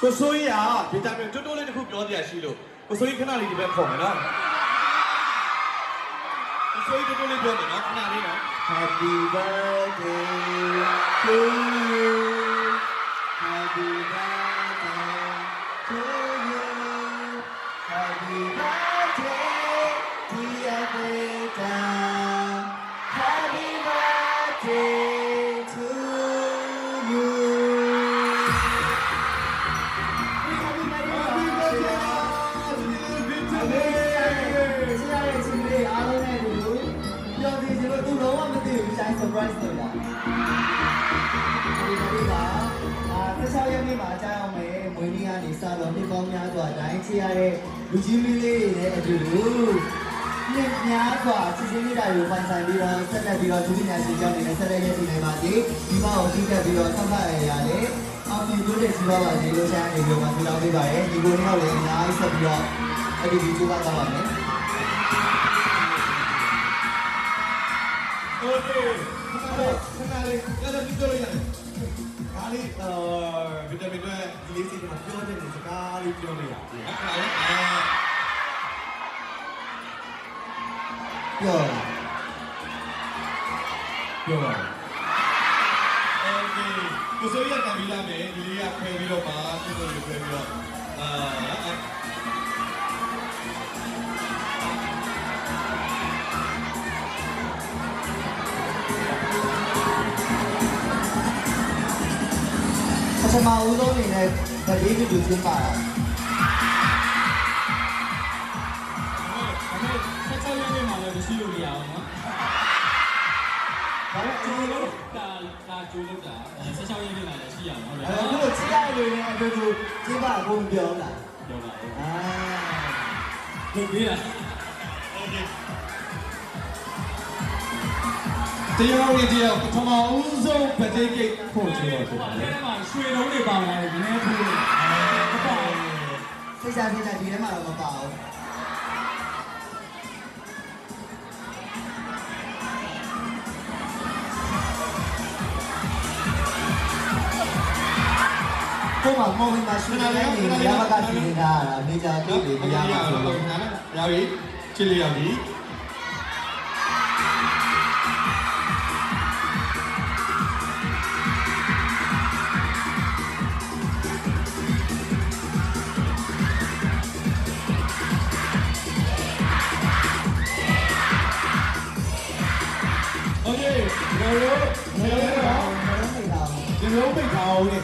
ကိုစိုးကြီးကဗီတာမင်တိုးတိုးလေးတစ်ခုပြောပြရှိလို့ကိုစိုးကြီးခဏလေးဒီဘက်ခေါ်မယ်နော်ကိုစိုးကြီးတိုးတိုးလေးပြောမယ်နော်ခဏလေးနော် Happy birthday to you ဝင်ကြီးကနေစတော့နှစ်ပေါင်းများစွာတိုင်းချရတဲ့လူကြီးမီးလေးတွေနဲ့အတူနှစ်များစွာစစ်စစ်မိတာကိုပိုင်ဆိုင်ပြီးတော့ဆက်လက်ပြီးတော့သူပညာရှင်ကြောင့်လည်းဆက်လက်ရည်တည်နိုင်ပါစေဒီမှာကိုကြည့်တတ်ပြီးတော့ဆက်ပတ်ရရလေအောင်မြင်လို့တဲ့စီပါပါစေလို့ဆရာအနေနဲ့ပြန်ပြောပေးပါရယ်ဒီကိုနောက်လည်းအများကြီးဆက်ပြီးတော့အဲ့ဒီဒီချိုးပါသွားပါမယ် Okay. Kenalin, kenalin. Kalau gitu lo yang. ဗီတာမင်တွေဒီလေးစီကပြောတဲ့စကားလေးပြောလို့ရတယ်ခဏလေးအာ ပြော ပြောပါโอเคကိုစိုးရကံပြီးလာမယ်ဒီလေးကခွဲပြီးတော့ပါပြည့်စုံလို့ခွဲပြီးတော့အာ ပထမဦးဆုံးအနေနဲ့ဗလီတူတူချင်းပါတာဆက်ချက်ရင်းမှာလည်းမရှိလို့မရအောင်နော်ဘာလို့ဒီလိုလဲဒါဒါကျိုးလို့တာဆက်ချက်ရင်းမှာလည်းရှိရအောင်ဟုတ်တယ်အဲ့တော့ချစ်ရလို့လည်းအ တရားဝင်တရားပထမဦးဆုံးဗတိကိတ်ဖို့ချင်တော့ဖြစ်ပါတယ်။အဲဒီမှာရွှေလုံးတွေပါလာတယ်ဒီနေ့ထိုးတယ်။မပါဘူး။စိတ်စားစိတ်စားဒီထဲမှာတော့မပါဘူး။ကိုမမောင်မှာရှင်နေနေရပါကစီနေတာနေကြတော့ဒီရပါဆိုတော့ရာရီချစ်လျော်ကြီး ကျွန်တော်တို့ကျွန်တော်တို့တော့နေတာကျွန်တော်တို့ပိတ်ထားအောင်လေ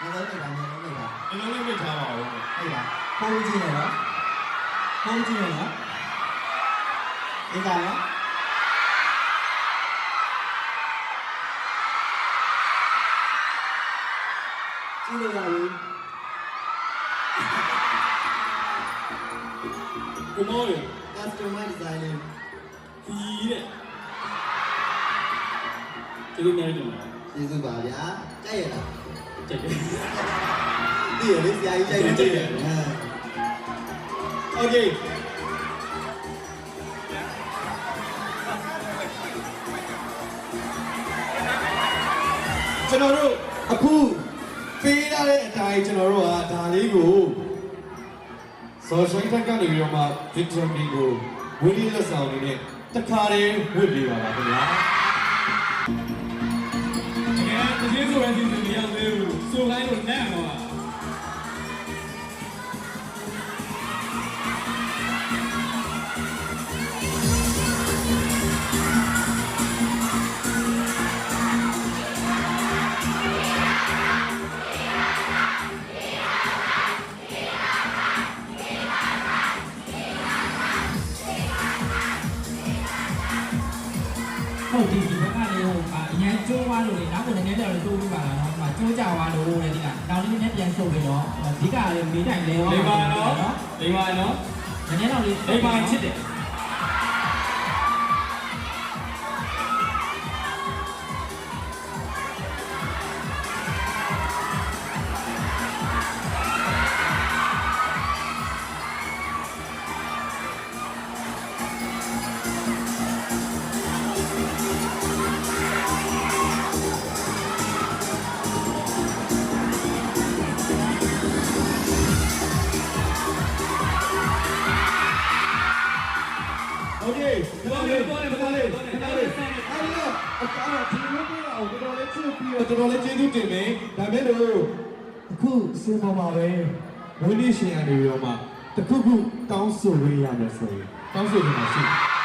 မလုံးနေတာမလုံးနေတာကျွန်တော်တို့ပိတ်ထားပါဦးဟုတ်လားဖုန်းကြည့်နေနော်ဖုန်းကြည့်နေနော် ဒီကနော်ကြည့်လို့ရပြီ ကိုမောရ customer design ဒီတဲ့ဒီလိုမျိုးနေမှာ ကျေးဇူးပါဗျာကြိုက်ရလား ကြက်တယ် သိရလေဆရာကြီးကြိုက်တယ်ဟမ် โอเคကျွန်တော်တို့အခုပေးရတဲ့အတိုင်းကျွန်တော်တို့ကဒါလေးကို social media ကနေပြီးတော့မှ Victor Min ကိုဝင်းလေးလက်ဆောင်လေးနဲ့ တခါတည်းဝတ်ပေးပါပါခင်ဗျာတကယ်တကယ်ဆိုရင်ဒီလိုမရောက်သေးဘူးဆိုလိုက်လို့လန့်တော့ တ်ဒီဒီဘက်ကလည်းဟိုအရင်ကျိုးသွားလို့လေနောက်ကိုလည်းနည်းနည်းတော့တိုးပြီးပါလားနော်ဒီမှာကျိုးကြသွားလို့တဲ့ဒီကနောက်လေးနည်းနည်းပြန်ဆုပ်ပြီးတော့အဓိကလည်းမေးတိုင်းလဲသွားလိမ္မာနော်လိမ္မာနော်နည်းနည်းတော့လေးလိမ္မာချစ်တယ် ချစ်ပြီးတော့တော်တော်လေးကျေးဇူးတင်မယ်ဒါမဲ့လို့အခုစင်ပေါ်မှာပဲဝင်းနေရှင်ရနေပြီးတော့မှတခုခုတောင်းဆိုရရမယ်ဆိုရင်တောင်းဆိုနေမှာရှိတယ်